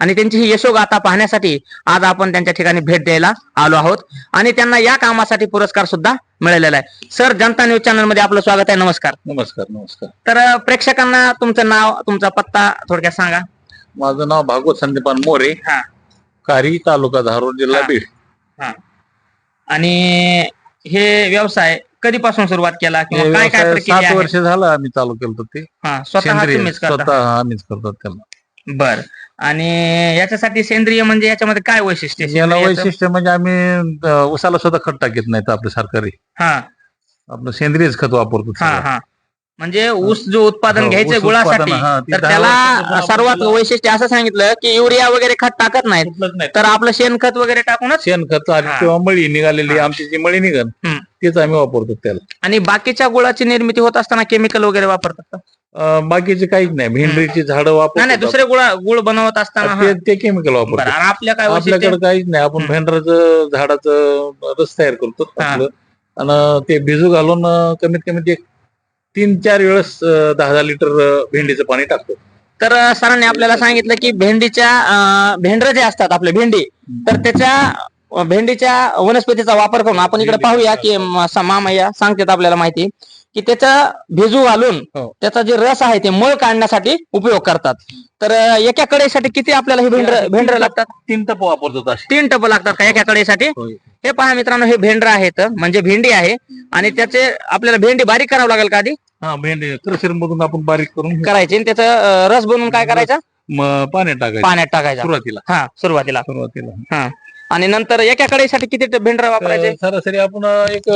आणि त्यांची ही यशोगाथा पाहण्यासाठी आज आपण त्यांच्या ठिकाणी भेट द्यायला आलो आहोत. आणि त्यांना या कामासाठी पुरस्कार सुद्धा मिळालेला आहे. सर जनता न्यूज चॅनलमध्ये आपलं स्वागत आहे. नमस्कार. नमस्कार नमस्कार. तर प्रेक्षकांना तुमचं नाव तुमचा पत्ता थोडक्यात सांगा. माझं नाव भागवत संदीपान मोरे. हा. कारी तालुका धारोड जिल्हा हा. बीड. आणि हे व्यवसाय कधीपासून सुरुवात केला हे किंवा काय काय व्यवसाय प्रक्रिया सात आहे? वर्ष झालं आम्ही चालू केलं ते. हा, स्वतः सेंद्रिय तुम्हीच करता. स्वतः आम्हीच करतो त्याला. बर. आणि याच्यासाठी सेंद्रिय म्हणजे याच्यामध्ये काय वैशिष्ट्य आहे याला सेंद्रियाचं? वैशिष्ट्य म्हणजे आम्ही अं, उसाला सुद्धा खत टाकीत नाहीत आपले सरकारी हा आपलं सेंद्रियच खत वापरतो हा सगळं. हा म्हणजे ऊस जो उत्पादन हो, घ्यायचं ऊस गुळासाठी उत्पादन, हा, ती तर दहा त्याला वर्षापासून सर्वात वैशिष्ट्य असं सांगितलं की युरिया वगैरे खत टाकत नाहीत कुठलंच नाही तर आपलं शेणखत वगैरे टाकूनच शेणखत आणि हा. किंवा मळी निघालेली. आमची जी मळी निघन हम्म. तीच आम्ही वापरतो त्याला आणि बाकीच्या गुळाची निर्मिती होत असताना केमिकल वगैरे वापरतात का? बाकीचे काहीच नाही. भेंडीची झाडं नाही नाही दुसरे गुळ गुळ बनवत असताना हा. ते ते केमिकल बरं, वापरतो आणि आपल्या काय वैशिष्ट्य? आपल्याकडे काहीच नाही. आपण. भेंडराचं झाडाचं रस तयार करतो हा. आपलं. आणि ते भिजू घालून अं, कमीत कमी एक तीन चार वेळेस अं, दहा दहा लिटर अं, भेंडीचं पाणी टाकतो. तर अं, सरांनी आपल्याला सांगितलं की भेंडीच्या अं, भेंडरं जे असतात आपले भेंडी तर त्याच्या अं, भेंडीच्या वनस्पतीचा वापर करून आपण इकडे भेंडी- पाहूया की म- स- मामय्या सांगतात आपल्याला माहिती. की त्याचा भिजू घालून हो. त्याचा जे रस आहे ते मळ काढण्यासाठी उपयोग करतात. तर एका कडेसाठी किती आपल्याला हे भेंडर भेंडर लागतात? तीन टप वापरतो तीन टप लागतात का एका कडेसाठी होय. हे पहा मित्रांनो हे भेंडर आहेत म्हणजे भेंडी आहे आणि त्याचे आपल्याला भेंडी बारीक करावं लागेल का आधी? हा भेंडी क्रशर मधून आपण बारीक करून करायची. आणि त्याचं रस बनवून काय करायचा? पाण्यात टाकायचं. पाण्यात टाकायचा. सुरुवातीला. हा सुरुवातीला. सुरुवातीला. आणि नंतर एका कडेसाठी किती भेंडर वापरायचे? सरासरी आपण एक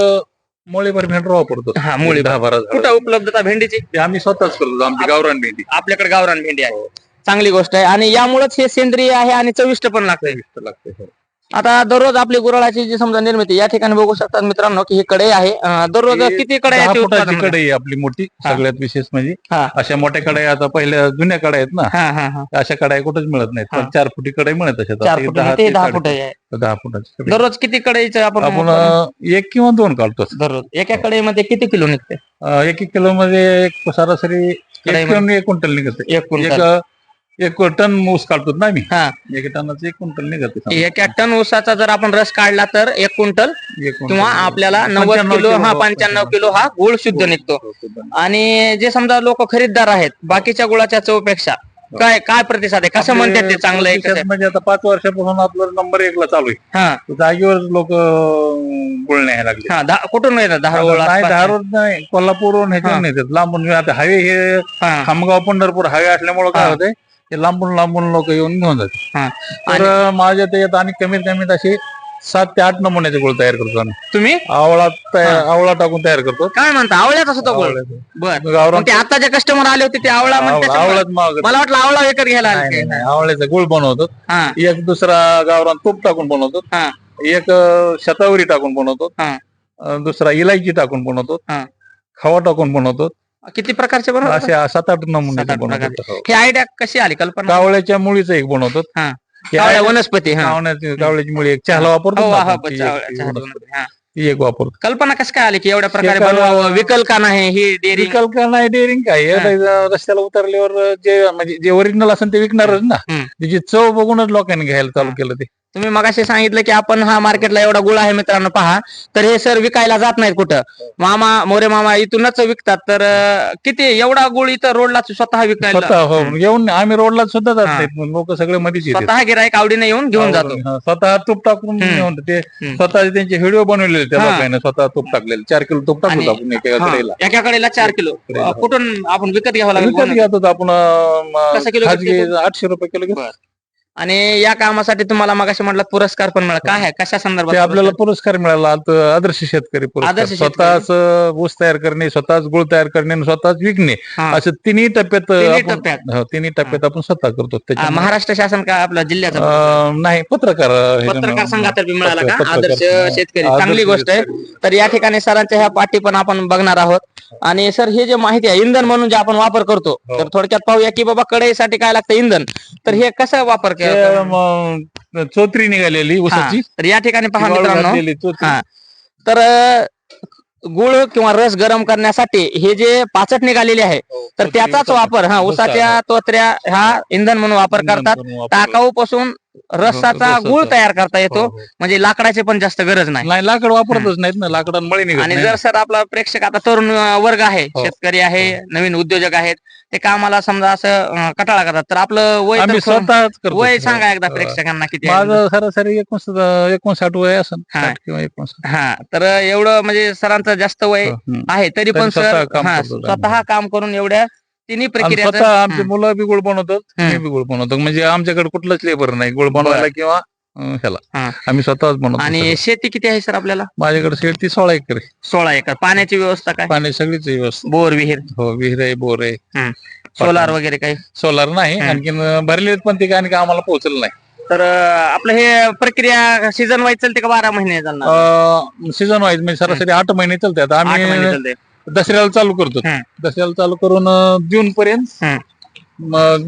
मोळीभर भेंडर वापरतो. हा, मोळीभर. दहा बारा झाडं. कुठं उपलब्धता भेंडीची? ते आम्ही स्वतःच करतो आमची गावरान भेंडी. आपल्याकडे गावरान भेंडी आहे. चांगली गोष्ट आहे. आणि यामुळेच हे सेंद्रिय आहे आणि चविष्ट पण लागते लागते हो. आता दररोज आपली गुराळाची जी समजा निर्मिती या ठिकाणी बघू शकतात मित्रांनो की ही कडे आहे. अं, दररोज ही किती कडे दहा फुटाची कढई आहे आपली मोठी हा. सगळ्यात विशेष म्हणजे. हा. अशा मोठ्या कढई आता पहिल्या जुन्या कढई आहेत ना. हा हा हा. अशा कढाई कुठेच मिळत नाहीत. हा. पण चार फुटी कढई मिळत अशा. चार फुट ते दहा फुट आहे. दहा फुटाची कढई. दररोज किती कडेचं आपण आपण अं, एक किंवा दोन काढतो दररोज. एका कडेमध्ये किती किलो निघते? अं, एक एक किलो मध्ये एक सरासरी एक कढईमध्ये? किलो एक क्विंटल निघत. एक एक क्विंटल एक टन ऊस काढतो ना आम्ही. हा. एक टनाचं एक क्विंटल निघत एका टन ऊसाचा जर आपण रस काढला तर एक क्विंटल किंवा आपल्याला नव्वद 95 किलो हा किलो, पंच्याण्णव किलो हा गुळ शुद्ध निघतो. आणि जे समजा लोक खरीददार आहेत बाकीच्या गुळाच्या चवपेक्षा काय काय प्रतिसाद आहे? कसं म्हणतात ते चांगलं आहे? म्हणजे आता पाच वर्षापासून आपलं नंबर एकला चालू आहे. हा. जागेवर लोक गुळ न्यायला लागले. हा कुठून येतात दहा गोळ नाही नाही कोल्हापूरहून ह्याच्यावर येतात. लांबून. आता हायवे हे हा. खामगाव पंढरपूर हायवे असल्यामुळे काय हा. ते लांबून लांबून लोक येऊन घेऊन जातात. हा. तर माझ्या त्याच्यात आणि कमीत कमीत असे सात ते आठ नमुन्याचे गुळ तयार करतो आम्ही. तुम्ही? आवळा तयार आवळा टाकून तयार करतो. काय म्हणता? गोळ? आवळ्याचं. बर. गावरान मग ते आता जे कस्टमर आले होते ते आवळा म्हणतात आवळा- आवळाच मागत मला वाटलं आवळा विकत घ्यायला आले ते. आवळ्याचा गुळ बनवतो. हा. एक दुसरा गावरान तूप टाकून बनवतो. हा. एक अं, शतावरी टाकून बनवतो. हा. अं, दुसरा इलायची टाकून बनवतो. हा. खवा टाकून बनवतो. किती प्रकारचे बनवतात? असे सात आठ नमुने हो. हे आयडिया कशी आली? कल्पना. कावळ्याच्या मुळीचं एक बनवतो हा. हे कावळ्या आहे- वनस्पती हा. कावळ्याची मुळी एक चहाला वापरतो हो. ना हा आपण, ती एक- ती. हा. ती एक वापरतो कल्पना कसं काय आली की एवढ्या प्रकारे बनवावं? विकल का नाही ही डेअरी विकल का नाही डेअरिंग काय. हे. रस्त्याला उतरल्यावर जे म्हणजे जे ओरिजिनल असेल ते विकणारच ना. हम्म. त्याची चव बघूनच लोकांनी घ्यायला चालू केलं ते. तुम्ही मगाशी सांगितलं की आपण हा मार्केटला एवढा गुळ आहे मित्रांनो पहा. तर हे सर विकायला जात नाहीत कुठं. मामा मोरे मामा इथूनच विकतात. तर किती एवढा गुळ इथं रोडला स्वतः विकायला. हो. येऊन आम्ही रोडला सुद्धा जात हा. नाहीत. लोक सगळे मध्येच येतात. स्वतः गिराईक आवडीने येऊन घेऊन जातो. स्वतः तूप टाकून. घेऊन ते. स्वतः त्यांचे व्हिडिओ बनवलेले त्या. लोकांनी. स्वतः तूप टाकलेले. चार किलो तूप टाकतो आपण एका कडेला. चार किलो. कुठून आपण विकत घ्यावं लागेल? विकत घेतो आपण आठशे रुपये किलो घेतो. आणि या कामासाठी तुम्हाला मगाशी म्हटलं पुरस्कार पण मिळाला. काय आहे? कशा संदर्भात ते आपल्याला पुरस्कार मिळाला. आता आदर्श शेतकरी पुरस्कार. आदर्श शेतकरी. स्वतःच ऊस तयार करणे स्वतःच गुळ तयार करणे आणि स्वतःच विकणे. हा. असं तिन्ही टप्प्यात तिन्ही आपण- टप्प्यात. हो, तिन्ही टप्प्यात आपण स्वतः करतो. त्याच्यामुळे, महाराष्ट्र शासन का आपल्या जिल्ह्याचा? अं, नाही पत्रकार हे पत्रकार संघातर्फे मिळाला का? पत्रकार- आदर्श शेतकरी. आदर्श चांगली गोष्ट आहे. तर या ठिकाणी सरांच्या ह्या पाठी पण आपण बघणार आहोत. आणि सर हे जे माहिती आहे इंधन म्हणून जे आपण वापर करतो हो. तर थोडक्यात पाहूया की बाबा कढईसाठी काय लागतं इंधन? तर हे कसं वापर केला चोत्री निघालेली हा, तर या ठिकाणी पहा वाळू मित्रांनो. चोत्री. हा. तर गुळ किंवा रस गरम करण्यासाठी हे जे पाचट निघालेले आहे तर त्याचाच वापर हा ऊसाच्या तोत्र्या हा इंधन म्हणून वापर करतात. टाकाऊ पासून रसाचा. गुळ तयार करता येतो हो, हो. म्हणजे लाकडाची पण जास्त गरज नाही नाही लाकड वापरतच नाहीत ना लाकडात मळी निघत आणि नाही जर सर आपला प्रेक्षक आता तरुण वर्ग आहे हो. शेतकरी आहे नवीन उद्योजक आहेत ते कामाला समजा असं अं, कटाळा करतात तर आपलं वय तर आम्ही थोडं- स्वतःच करतो वय सांगा एकदा. प्रेक्षकांना किती आहे? माझं सरासरी एकोणसाठ एकोणसाठ वय असेल हा. साठ किंवा एकोणसाठ हा तर एवढं म्हणजे सरांचं जास्त वय. आहे तरी पण तरी सर स्वतः काम हा, करतो स्वतः काम करून एवढ्या तिन्ही आणि प्रक्रिया स्वतः आमचे मुलं बी गुळ बनवतात मी. बी गुळ बनवतो. म्हणजे आमच्याकडे कुठलंच लेबर नाही गुळ बनवायला किंवा अं, ह्याला. हा. आम्ही स्वतःच बनवतो आणि सगळं. शेती किती आहे सर आपल्याला? माझ्याकडे शेड ती सोळा एकर आहे. सोळा एकर. पाण्याची व्यवस्था काय? पाणी सगळीच व्यवस्थित. बोर विहीर? हो विहीर आहे बोर आहे. सोलार वगैरे काही? सोलार नाही. आणखीन भरलेत पण ते काय आम्हाला पोहोचलं नाही. तर अं, आपलं हे प्रक्रिया सीझन वाईज चालते का बारा महिने चालणार? सीझन वाईज म्हणजे सरासरी आठ महिने चालतात. आठ महिने आम्ही चालते. दसऱ्याला चालू करतो हम्म. दसऱ्याला चालू करून अं, जून पर्यंत हम्म.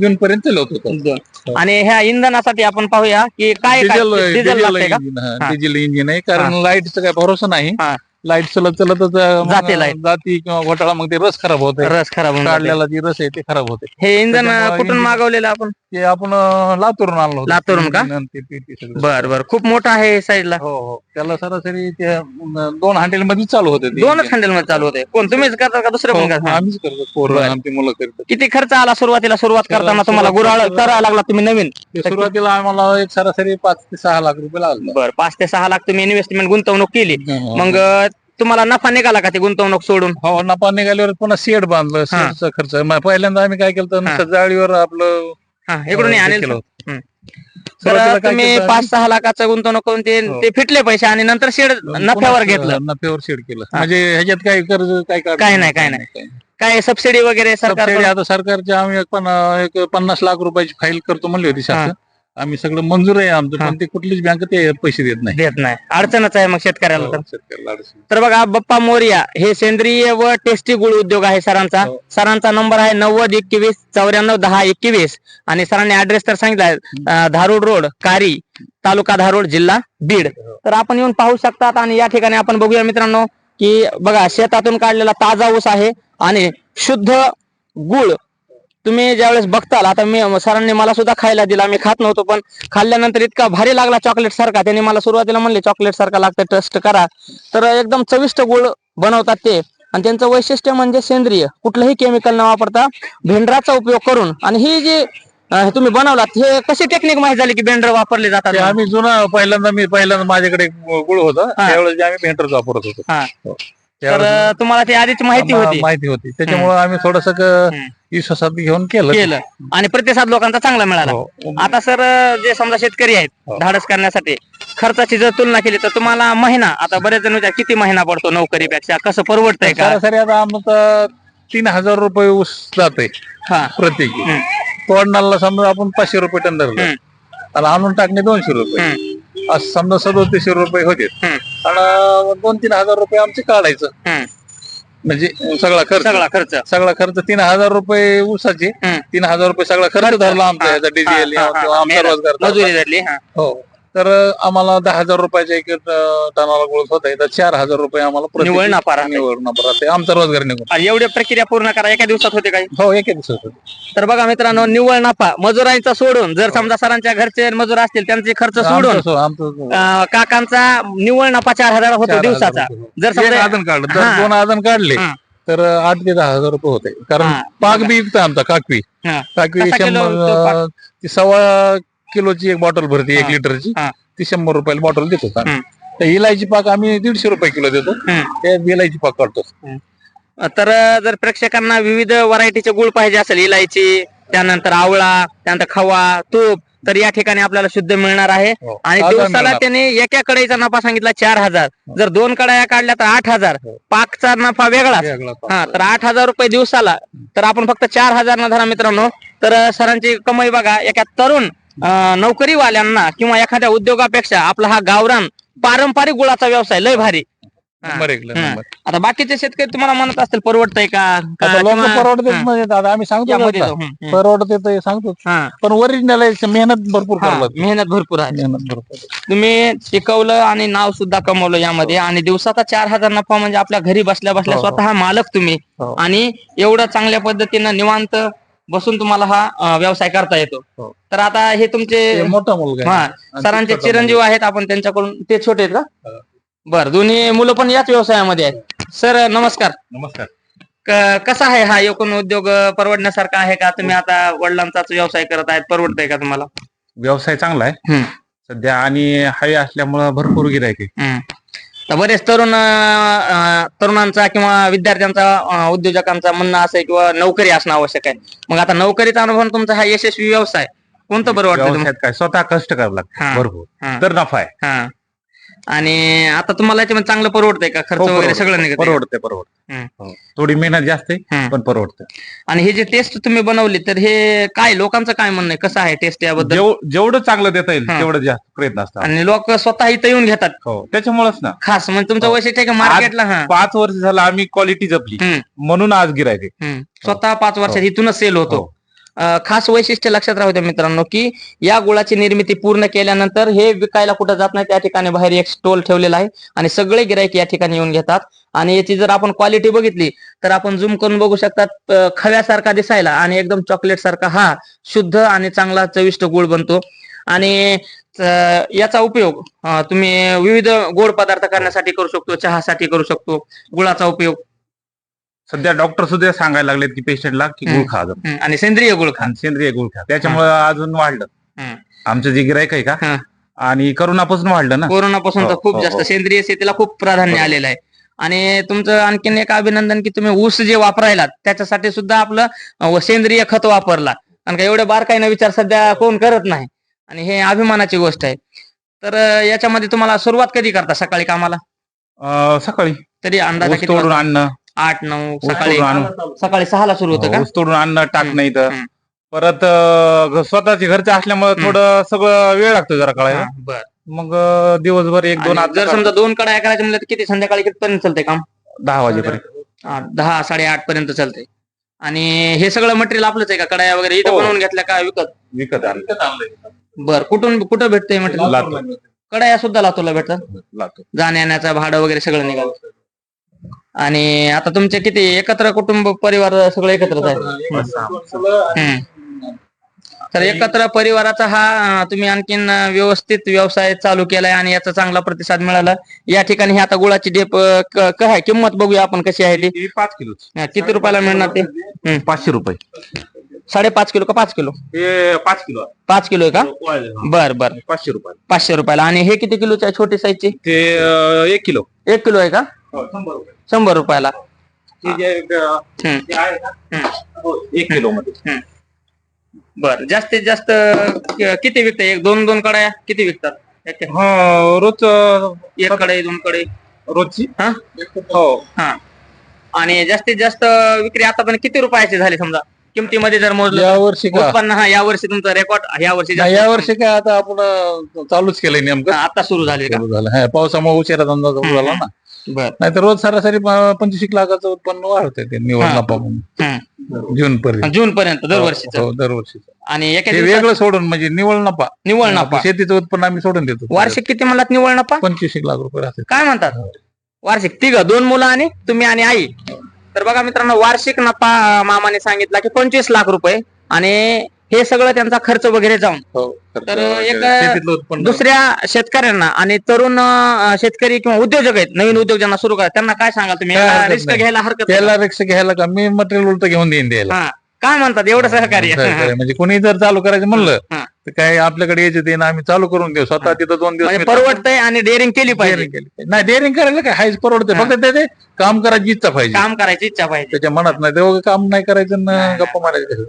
जून पर्यंत चालवतो तो. दोन. आणि ह्या इंधनासाठी आपण पाहूया की काय काय- डिझेल डिझेल डिझेल लागते का इंजिन हा. हा, डिझेल इंजिन आहे कारण लाईटचा काय भरोसा नाही हा. लाइट चलत चलतच मग जाते light. जाती किंवा घोटाळा मग ते रस खराब होते रस खराब होऊन जाते. काढलेला जी रस आहे ते खराब होते हे इंधन त्याच्यामुळे कुठून मागवलेलं आपण ते आपण अं, लातूरून आणलो होतो. लातूरून का? आणि ते- सगळं. बर बर खूप मोठा आहे साईडला हो हो त्याला सरासरी ते अं, दोन हँडलमध्ये चालू होते ते दोनच. हँडलमध्ये चालू होते कोण तुम्हीच करता का दुसरं हो, पण करता आम्हीच करतो पोरं बरं. आमची मुलं करतात किती खर्च आला सुरुवातीला सुरुवात करताना तुम्हाला गुराळ करायला लागला तुम्ही नवीन ते सुरुवातीला आम्हाला एक सरासरी पाच ते सहा लाख रुपये लागले बर पाच ते सहा लाख तुम्ही इन्व्हेस्टमेंट गुंतवणूक केली. मग अं, तुम्हाला नफा निघाला का ते गुंतवणूक सोडून? हो नफा निघाल्यावर पुन्हा शेड बांधलं शेडचा खर्च. मग पहिल्यांदा आम्ही काय केलं तर नुसतं जाळीवर आपलं हा इकडून हे केलं. सुरुवातीला काय तुम्ही केलं पाच सहा लाखाचं गुंतवणूक करून ते हो. ते फिटले पैसे आणि नंतर शेड? नफ्यावर पुन्हा घेतलं. नफ्यावर शेड केलं. म्हणजे ह्याच्यात काही कर्ज काय काढलं काय नाही, काय नाही. काय सबसिडी वगैरे सरकार आता सरकारच्या आम्ही एक पण एक पन्नास लाख रुपयाची फाईल करतो म्हणली होती शासन आम्ही सगळं मंजूर आहे आमचं हा. पण ते कुठलीच बँक ते पैसे देत नाही देत नाही अडचणच आहे मग शेतकऱ्याला तर हो, शेतकऱ्याला अडचण. तर बघा बप्पा मोरिया हे सेंद्रिय व टेस्टी गुळ उद्योग आहे सरांचा हो. सरांचा नंबर आहे नव्वद एकवीस चौऱ्याण्णव दहा एकवीस आणि सरांनी ऍड्रेस तर सांगितला आहे, अं, धारूड रोड कारी तालुका धारूड जिल्हा बीड हो. तर आपण येऊन पाहू शकतात आणि या ठिकाणी आपण बघूया मित्रांनो की बघा शेतातून काढलेला ताजा ऊस आहे आणि शुद्ध गुळ तुम्ही ज्यावेळेस बघताल आता मी सरांनी मला सुद्धा खायला दिला मी खात नव्हतो पण खाल्ल्यानंतर इतका भारी लागला चॉकलेट सारखा. त्यांनी मला सुरुवातीला म्हणले चॉकलेट सारखा लागतं टेस्ट करा. तर एकदम चविष्ट गुळ बनवतात ते. आणि त्यांचं वैशिष्ट्य म्हणजे सेंद्रिय. कुठलंही केमिकल न वापरता भेंडराचा उपयोग करून आणि ही जी तुम्ही बनवलात हे कशी टेक्निक माहिती झाली की भेंडर वापरले जातात आम्ही जुना पहिल्यांदा मी पहिल्यांदा माझ्याकडे गुळ होता. त्यावेळेस आम्ही पेंटरच वापरत होतो. तर तुम्हाला ती आधीच माहिती होती. माहिती होती. त्याच्यामुळे आम्ही थोडस. विश्वासात घेऊन केलं. केलं. आणि प्रतिसाद लोकांचा चांगला मिळाला. हो. आता सर जे समजा शेतकरी आहेत हो. धाडस करण्यासाठी खर्चाची जर तुलना केली तर तुम्हाला महिना आता बरेच जण विचार किती महिना पडतो नोकरीपेक्षा? कसं परवडतंय का? सरासरी आता आमचं तीन हजार रुपये ऊस जाते हा. प्रत्येकी. तोडणाला समजा आपण पाचशे रुपये टन धरलं. आणि आणून टाकणे दोनशे रुपये. समजा सदोतीसशे रुपये होते. आणि दोन तीन हजार रुपये आमचे काढायचं. म्हणजे सगळा खर्च. सगळा खर्च. सगळा खर्च तीन हजार रुपये ऊसाचे. तीन हजार रुपये सगळा खर्च धरला आमचा ह्याचा आमचा रोजगार हा. हो तर आम्हाला दहा हजार रुपयाच्या एक टनाला गोळत होता तर चार हजार रुपये आम्हाला प्रत्येकी निव्वळ नफा राहते. निव्वळ नफा राहते आमचा रोजगार निघून आणि एवढी प्रक्रिया पूर्ण करा एका दिवसात होते काही हो एका दिवसात तर बघा मित्रांनो निव्वळ नफा मजुरांचा सोडून जर समजा सरांच्या घरचे मजूर असतील त्यांचे खर्च सोडून आमचं सो- आमचं अं, काकांचा निव्वळ नफा चार हजार होतो चार हजार दिवसाचा रुपये. जर एक समजा आदन काढलं हा. तर दोन आदन काढले हा. तर आठ ते दहा हजार रुपये होते कारण हा. पाक बी विकतो आमचा काकवी हा. काकवी कसा किलो शंभर ती सव्वा किलोची एक बॉटल भरते एक हा. लिटरची हा. ती शंभर रुपयाला बॉटल देतो. हम्म. तर इलायची पाक आम्ही दीडशे रुपये किलो देतो हम्म. त्या इलायची पाक काढतो तर जर प्रेक्षकांना विविध व्हरायटीचे गुळ पाहिजे असेल इलायची त्यानंतर आवळा त्यानंतर खवा तूप तर या ठिकाणी आपल्याला शुद्ध मिळणार आहे हो. आणि दिवसाला मिळणार. त्याने एका कढईचा नफा सांगितला चार हजार जर दोन कढया काढल्या तर आठ हजार हो. पाकचा नफा वेगळा वेगळा पाक. हा तर आठ हजार रुपये दिवसाला तर आपण फक्त चार हजार न धरा मित्रांनो तर सरांची कमाई बघा एका तरुण नोकरीवाल्यांना किंवा एखाद्या उद्योगापेक्षा आपला हा गावरान पारंपरिक गुळाचा व्यवसाय लय भारी नंबर एक हा. नंबर आता बाकीचे शेतकरी तुम्हाला म्हणत असतील परवडतंय का का- आता लोक किंवा- परवडते हा. म्हणजे दादा आम्ही सांगतो यामध्ये. जाऊ. परवडते सांगतो हा, पण ओरिजिनल मेहनत भरपूर हा, मेहनत भरपूर आहे मेहनत भरपूर तुम्ही टिकवलं आणि नाव सुद्धा कमवलं यामध्ये आणि दिवसाचा चार हजार नफा म्हणजे आपल्या घरी बसल्या बसल्या हो, हो. स्वतः मालक तुम्ही हो. आणि एवढं चांगल्या पद्धतीनं निवांत बसून तुम्हाला हा व्यवसाय करता येतो हो. तर आता हे तुमचे मोठा मुलगा हा आहे. सरांचे चिरंजीव आहेत आपण त्यांच्याकडून ते छोटे आहेत का हो. बर दोन्ही मुलं पण याच व्यवसायामध्ये आहेत सर नमस्कार नमस्कार कसा आहे हा एकूण उद्योग परवडण्यासारखा आहे का तुम्ही आता वडिलांचाच व्यवसाय करत आहेत परवडतंय का तुम्हाला व्यवसाय चांगला आहे. सध्या आणि हाय असल्यामुळं भरपूर गिरायक आहे. तर बरेच तरुण तरुणांचा किंवा विद्यार्थ्यांचा उद्योजकांचा म्हणणं असं आहे किंवा नोकरी असणं आवश्यक आहे मग आता नोकरीचा अनुभव तुमचा हा यशस्वी व्यवसाय कोणतं बरं वाटतं तुम्हाला? व्यवसायात काय स्वतः कष्ट करावं. लागतं हा. तर नफा आहे आणि आता तुम्हाला याच्यामध्ये चांगलं परवडतंय का खर्च हो, वगैरे. सगळं निघत परवडते परवडते. हो. थोडी मेहनत जास्त आहे हम्म. पण परवडते आणि हे जे टेस्ट तुम्ही बनवली तर हे काय लोकांचं काय म्हणणं आहे कसं आहे टेस्ट याबद्दल जेव- जेवढं चांगलं देता येईल हा. तेवढं जास्त प्रयत्न असतात आणि लोक स्वतः इथं येऊन घेतात हो त्याच्यामुळेच ना खास म्हणजे तुमचं हो. वैशिष्ट्य आहे का मार्केटला हा पाच वर्ष झालं आम्ही क्वालिटी जपली हम्म. म्हणून आज गिरायक हम्म. स्वतः पाच वर्षात इथूनच सेल होतो हो. खास वैशिष्ट्य लक्षात राहू द्या मित्रांनो की या गुळाची निर्मिती पूर्ण केल्यानंतर हे विकायला कुठं जात नाही त्या ठिकाणी बाहेर एक स्टॉल ठेवलेला आहे आणि सगळे गिरायक या ठिकाणी येऊन घेतात. आणि याची जर आपण क्वालिटी बघितली तर आपण झूम करून बघू शकतात खव्यासारखा दिसायला आणि एकदम चॉकलेट सारखा हा शुद्ध आणि चांगला चविष्ट गुळ बनतो. आणि याचा उपयोग तुम्ही विविध गोड पदार्थ करण्यासाठी करू शकतो चहासाठी करू शकतो गुळाचा उपयोग. सध्या डॉक्टर सुद्धा सांगायला लागलेत की पेशंटला की गुळ. खा. हम्म, आणि सेंद्रिय गुळ खा. आणि सेंद्रिय गुळ खा. त्याच्यामुळे अजून वाढलं. आमचं जे गिरायक आहे हा. का आणि करोनापासून वाढलं ना? कोरोनापासून तर हो, खूप हो, जास्त हो. सेंद्रिय शेतीला खूप प्राधान्य बरोबर. आलेलं आहे. आणि तुमचं आणखीन एक अभिनंदन की तुम्ही ऊस जे वापरायला त्याच्यासाठी सुद्धा आपलं अं, सेंद्रिय खत वापरला. कारण का एवढे बारकाईनं विचार सध्या कोण करत नाही. आणि हे अभिमानाची गोष्ट आहे. तर अं, याच्यामध्ये तुम्हाला सुरुवात कधी करता सकाळी कामाला? अं, सकाळी. तरी अंदाज ऊस तोडून आणणं. आठ नऊ सकाळी तोडून आणून सकाळी सहाला सुरू होतं का? ऊस तोडून आणणं टाकणं इथं हम्म. परत अं, घ- स्वतःचे घरचे असल्यामुळे. थोडं सगळं वेळ लागतो जरा कळायला. हा, बरं. मग अं, दिवसभर एक दोन जर समजा दोन कडाया करायचे म्हणलं तर किती संध्याकाळी कितीपर्यंत चालतंय काम? दहा वाजेपर्यंत. दहा साडेआठ पर्यंत चालतंय. आणि हे सगळं मटेरियल आपलंच आहे का? कडाया वगैरे इथं हो. बनवून घेतल्या का? विकत? विकत आणलं. बर कुठून कुठं भेटतंय मटेरियल लातूर. कडाया सुद्धा लातूरला भेटतात? लातूर. जाण्या येण्याचं भाडं वगैरे सगळं निघाल. आणि आता तुमचे किती एकत्र कुटुंब परिवार सगळं एकत्रच आहे? हम्म. तर एकत्र परिवाराचा हा अं, तुम्ही आणखीन अं, व्यवस्थित व्यवसाय चालू केलाय आणि याचा चांगला प्रतिसाद मिळाला. या ठिकाणी हे आता गुळाची डेप अं, क- काय किंमत बघूया आपण कशी आहे ती. ही पाच किलो किती रुपयाला मिळणार ते? हम्म. पाचशे रुपये. साडेपाच किलो का पाच किलो? हे पाच किलो आहे. पाच किलो आहे का? हा. बर बर. पाचशे रुपये पाचशे रुपयाला. आणि हे किती किलोची आहे छोटी साईजची ते अं, एक किलो. एक किलो आहे का? शंभर रुपयाला. हे जे एक, अं, हम्म. ते आहे ना, हो, एक किलो मध्ये. बर जास्तीत जास्त किती विकतात एक दोन दोन कडाया किती विकतात? एक- हा रोज अं, एक कढई दोन कढई रोजची? हा? हो. हा. आणि जास्तीत जास्त विक्री आतापर्यंत किती रुपयाची झाली समजा? किमतीमध्ये जर मोजलं या वर्षी का? उत्पन्न हा या वर्षी तुमचं रेकॉर्ड या वर्षी नाही, जास्त- या वर्षी काय आता आपण अं, चालूच केलंय नेमकं. हा, आता सुरू झाले का? सुरू झालं. हा, पावसामुळे उशिरा धंदा सुरू झाला ना. बर. नाही तर रोज सरासरी पंचवीस लाखाचं उत्पन्न वाढतंय ते निवड हा. नफा म्हणून. हम्म. जून पर्यंत. जून पर्यंत दरवर्षीच हो, दरवर्षी आणि एका हे दिवसात वेगळं सोडून म्हणजे निवड नफा. निव्वळ नफा. शेतीचं उत्पन्न आम्ही सोडून देतो. वार्षिक किती म्हणलात निव्वळ नफा? पंचवीस एक लाख रुपये राहते काय म्हणतात? वार्षिक. तिघ दोन मुलं आणि तुम्ही आणि आई. तर बघा मित्रांनो वार्षिक नफा मामाने सांगितला की पंचवीस लाख रुपये आणि हे सगळं त्यांचा खर्च वगैरे जाऊन हो, तर. एक, दुसऱ्या शेतकऱ्यांना आणि तरुण शेतकरी किंवा उद्योजक आहेत नवीन उद्योग ज्यांना सुरू करा त्यांना काय सांगाल तुम्ही रिस्क. घ्यायला हरकत त्याला रिक्स घ्यायला का मी मटेरियल उलट घेऊन देईन द्यायला. काय म्हणतात एवढं सहकार्य. म्हणजे कोणी जर चालू करायचं म्हणलं. तर काय आपल्याकडे यायचे ते ना आम्ही चालू करून देऊ. स्वतः तिथं दोन दिवस म्हणजे मी परवडतंय आणि डेअरिंग केली पाहिजे. केली नाही डेअरिंग करायला काय हायच परवडते हा. फक्त ते- ते काम करायची इच्छा पाहिजे. काम करायची इच्छा पाहिजे. त्याच्या मनात नाही तेव्हा काम नाही करायचं ना नाही. गप्पा मारायचं.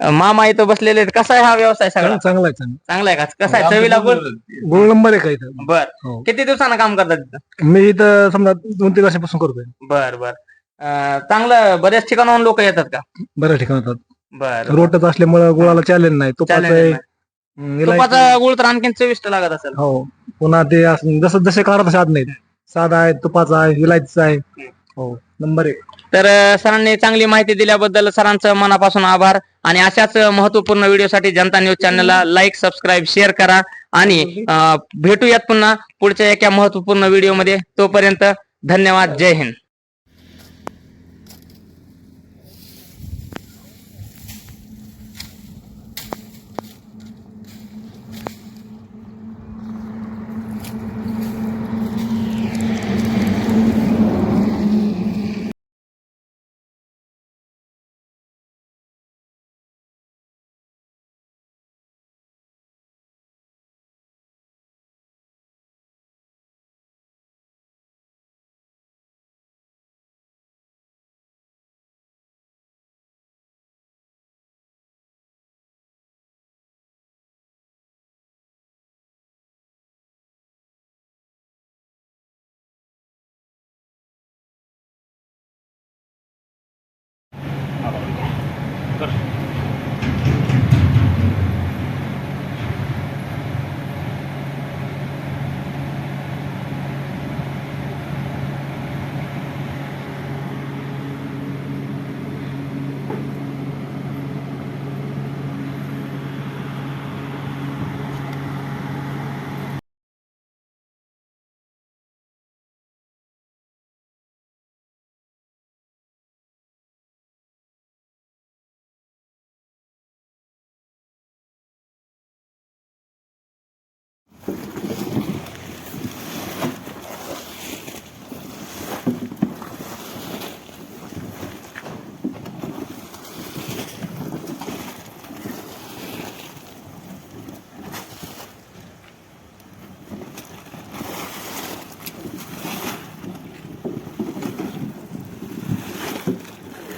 मामा इथं बसलेले आहेत. कसा आहे हा व्यवसाय सगळा? चांगला आहे चांगला चांगला आहे का? कसा आहे? चवीला गुळ गोळ नंबर आहे इथं. बर. हो. किती दिवसानं काम करतात तिथं? मी इथं समजा दोन तीन वर्षापासून करतोय. बर बर. अं, चांगलं बऱ्याच ठिकाणाहून लोक येतात का? बऱ्याच ठिकाणी होतात बर रोटच असल्यामुळे गुळाला चॅलेंज नाही. तुपाचं आहे, गुळ तर आणखीन चविष्ट लागत असेल. हो पुन्हा ते असं- जसं जसे काढा तसे आत नाहीत. साधा आहे तुपाचा आहे इलायचीचा आहे. हो नंबर एक. तर अं, सरांनी चांगली माहिती दिल्याबद्दल सरांचं मनापासून आभार आणि अशाच महत्त्वपूर्ण व्हिडिओसाठी जनता न्यूज चॅनलला लाईक सबस्क्राईब शेअर करा आणि अं, भेटूयात पुन्हा पुढच्या एका महत्त्वपूर्ण व्हिडिओमध्ये. तोपर्यंत धन्यवाद. जय हिंद.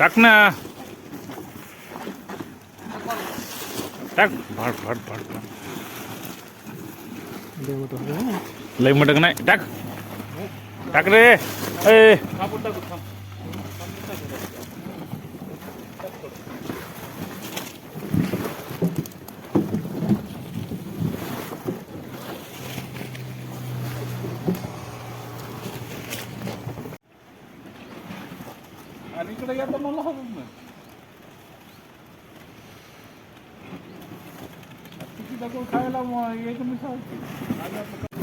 टाक ना. टाक. भाड भाड भाड भाट. लय मटक नाही. टाक. टाक रे. ए. आणि इकडे येतं मला हवं ना किती दगड खायला मग एक मिसळ